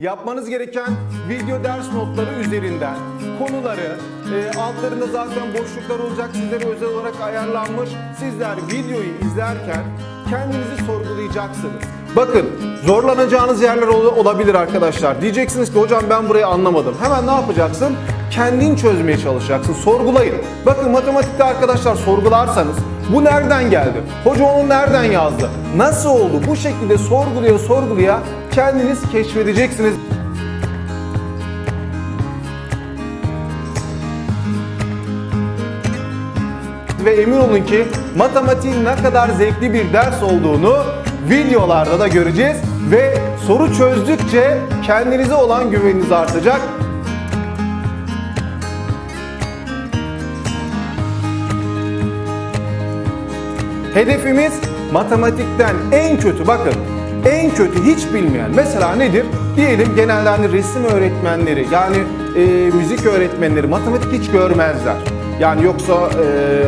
Yapmanız gereken video ders notları üzerinden konuları, e, altlarında zaten boşluklar olacak sizlere özel olarak ayarlanmış. Sizler videoyu izlerken kendinizi sorgulayacaksınız. Bakın zorlanacağınız yerler ol- olabilir arkadaşlar. Diyeceksiniz ki hocam ben burayı anlamadım. Hemen ne yapacaksın? Kendin çözmeye çalışacaksın. Sorgulayın. Bakın matematikte arkadaşlar sorgularsanız bu nereden geldi? Hoca onu nereden yazdı? Nasıl oldu? Bu şekilde sorguluya sorguluya kendiniz keşfedeceksiniz. Ve emin olun ki matematiğin ne kadar zevkli bir ders olduğunu videolarda da göreceğiz ve soru çözdükçe kendinize olan güveniniz artacak. Hedefimiz matematikten en kötü bakın en kötü hiç bilmeyen mesela nedir? Diyelim genelde hani resim öğretmenleri yani e, müzik öğretmenleri matematik hiç görmezler. Yani yoksa e,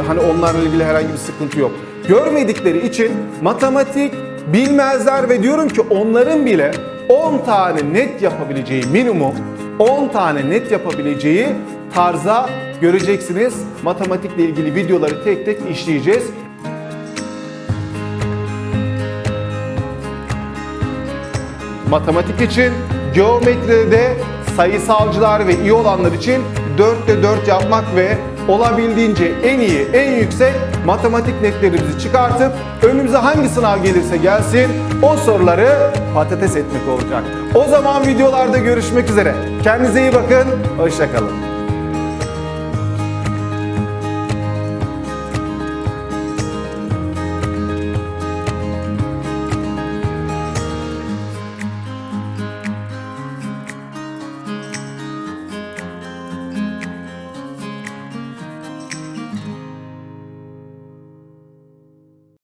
hani onlarla ilgili herhangi bir sıkıntı yok. Görmedikleri için matematik bilmezler ve diyorum ki onların bile 10 tane net yapabileceği minimum 10 tane net yapabileceği tarza göreceksiniz. Matematikle ilgili videoları tek tek işleyeceğiz. Matematik için, geometride de sayısalcılar ve iyi olanlar için 4'te 4 yapmak ve olabildiğince en iyi, en yüksek matematik netlerimizi çıkartıp önümüze hangi sınav gelirse gelsin o soruları patates etmek olacak. O zaman videolarda görüşmek üzere. Kendinize iyi bakın, hoşçakalın.